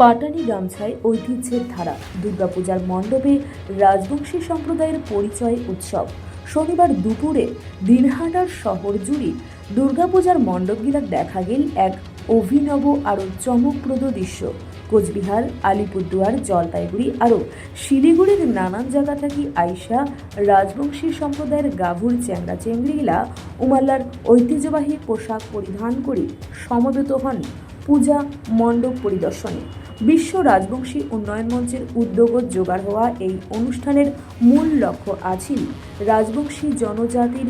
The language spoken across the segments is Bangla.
পাটানি গামছায় ঐতিহ্যের ধারা, দুর্গাপূজার মণ্ডপে রাজবংশী সম্প্রদায়ের পরিচয় উৎসব। শনিবার দুপুরে দিনহাটার শহর জুড়ে দুর্গাপূজার মণ্ডপগিলা দেখা গেল এক অভিনব আরও চমকপ্রদ দৃশ্য। কোচবিহার, আলিপুরদুয়ার, জলপাইগুড়ি আরও শিলিগুড়ির নানান জায়গা থাকি আইসা রাজবংশী সম্প্রদায়ের গাভুর চ্যাংড়া চেংড়িগুলা উমাল্লার ঐতিহ্যবাহী পোশাক পরিধান করে সমবেত হন পূজা মণ্ডপ পরিদর্শনে। বিশ্ব রাজবংশী উন্নয়ন মঞ্চের উদ্যোগত জোগাড় হওয়া এই অনুষ্ঠানের মূল লক্ষ্য আছিল রাজবংশী জনজাতির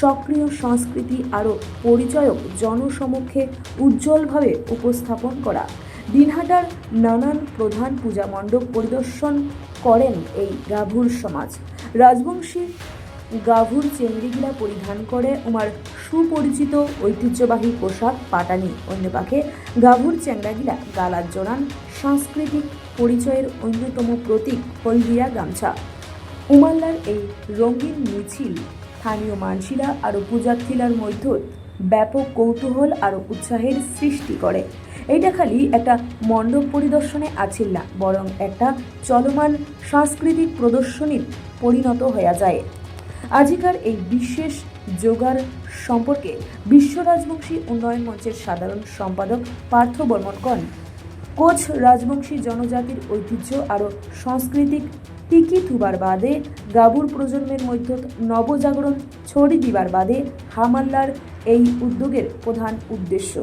সক্রিয় সংস্কৃতি আরও পরিচয়ক জনসমক্ষে উজ্জ্বলভাবে উপস্থাপন করা। দিনহাটার নানান প্রধান পূজা মণ্ডপ পরিদর্শন করেন এই গাভুর সমাজ। রাজবংশী গাভুর চেংড়িগিলা পরিধান করে উমার সুপরিচিত ঐতিহ্যবাহী পোশাক পাটানি। অন্য পাখে গাভুর চ্যাংড়াগিলা গালার জোড়ান, সাংস্কৃতিক পরিচয়ের অন্যতম প্রতীক হলদিয়া গামছা। উমাল্লার এই রঙিন মিছিল স্থানীয় মানসিরা আরও পূজার্থীলার মধ্যে ব্যাপক কৌতূহল আর উৎসাহের সৃষ্টি করে। এইটা খালি একটা মণ্ডপ পরিদর্শনে আছিল না, বরং একটা চলমান সাংস্কৃতিক প্রদর্শনীর পরিণত হয়ে যায়। আজিকার এই বিশেষ যোগার সম্পর্কে বিশ্ব রাজবংশী উন্নয়ন মঞ্চের সাধারণ সম্পাদক পার্থ বর্মনকন কোচ রাজবংশী জনজাতির ঐতিহ্য আরও সাংস্কৃতিক টিকি থুবার বাদে, গাবুর প্রজন্মের মধ্যে নবজাগরণ ছড়ি দিবার বাদে হামাল্লার এই উদ্যোগের প্রধান উদ্দেশ্য।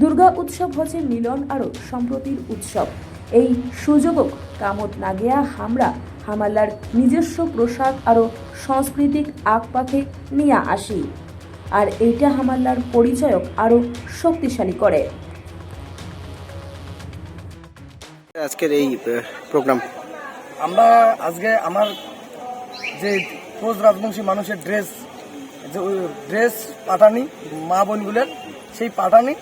দুর্গা উৎসব হচ্ছে মিলন আরও সম্প্রতির উৎসব। এই সুযোগক কামত না নাগিয়া হামরা হামাল্লার নিজস্ব পোশাক আরও সাংস্কৃতিক আঁকপাখে নিয়ে আসি। আর এইটা হামাল্লার পরিচয়ক আরও শক্তিশালী করে। আজকের এই প্রোগ্রাম। আমরা আজকে আমার যে কোচ রাজবংশী মানুষের ড্রেস যে ড্রেস পাঠানি মা বোনগুলোর সেই পাঠানি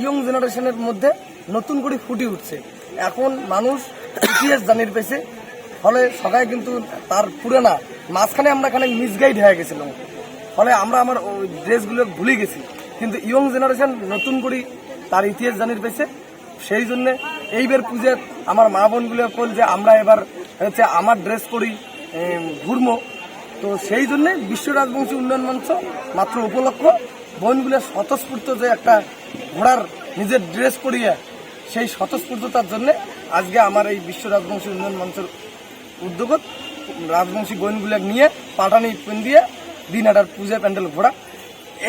ইয়ং জেনারেশনের মধ্যে নতুন করে ফুটে উঠছে। এখন মানুষ ইতিহাস জানির পেছে ফলে সবাই কিন্তু তার পুরানা মাঝখানে আমরা এখানে মিসগাইড হয়ে গেছিলাম। ফলে আমরা আমার ড্রেসগুলো ভুলে গেছি। কিন্তু ইয়ং জেনারেশন নতুন করে তার ইতিহাস জানির পেয়েছে সেই জন্য এইবার পুজোর আমার মা বোনগুলো কল যে আমরা এবার হচ্ছে আমার ড্রেস করি ঘুরমো। তো সেই জন্য বিশ্ব রাজবংশী উন্নয়ন মঞ্চ মাত্র উপলক্ষ। বোনগুলো স্বতঃস্ফূর্ত যে একটা ঘোড়ার নিজের ড্রেস করিয়ে সেই স্বতঃস্ফূর্ততার জন্য আজকে আমার এই বিশ্ব রাজবংশী উন্নয়ন মঞ্চের উদ্যোগত রাজবংশী বোনগুলো নিয়ে পাটানি পেন দিয়ে দিনহাটার পূজা প্যান্ডেল ঘোরা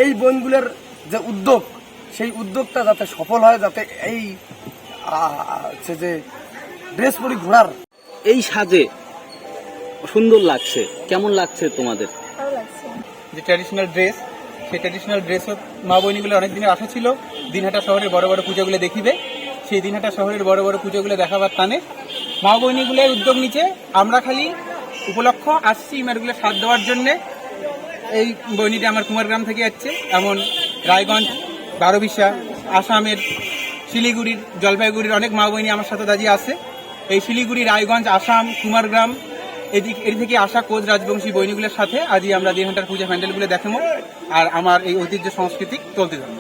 এই বোনগুলোর যে উদ্যোগ সেই উদ্যোগটা যাতে সফল হয় যাতে এই হচ্ছে যে ড্রেস পরি ঘোড়ার এই সাজে সুন্দর লাগছে। কেমন লাগছে তোমাদের? যে ট্র্যাডিশনাল ড্রেস সেই ট্র্যাডিশনাল ড্রেস মা বইনিগুলো অনেক দিনের আশা ছিল দিনহাটা শহরের বড় বড় পুজোগুলো দেখিবে। সেই দিনহাটা শহরের বড় বড় পুজোগুলো দেখাবার টানে মা বইনিগুলোর উদ্যোগ নিচে আমরা খালি উপলক্ষ আসছি ইমারগুলো সাথ দেওয়ার জন্যে। এই বইনিটা আমার কুমারগ্রাম থেকে যাচ্ছে। এমন রায়গঞ্জ, বারোবিশা, আসামের শিলিগুড়ির, জলপাইগুড়ির অনেক মা বইনি আমার সাথে দাঁড়িয়ে আছে। এই শিলিগুড়ি, রায়গঞ্জ, আসাম, কুমারগ্রাম, এদিক এর থেকে আসা কোচ রাজবংশী বইনিগুলোর সাথে আজই আমরা দেড় ঘণ্টার পূজা প্যান্ডেলগুলো দেখাবো। আর আমার এই ঐতিহ্য সংস্কৃতি চলতে থাকব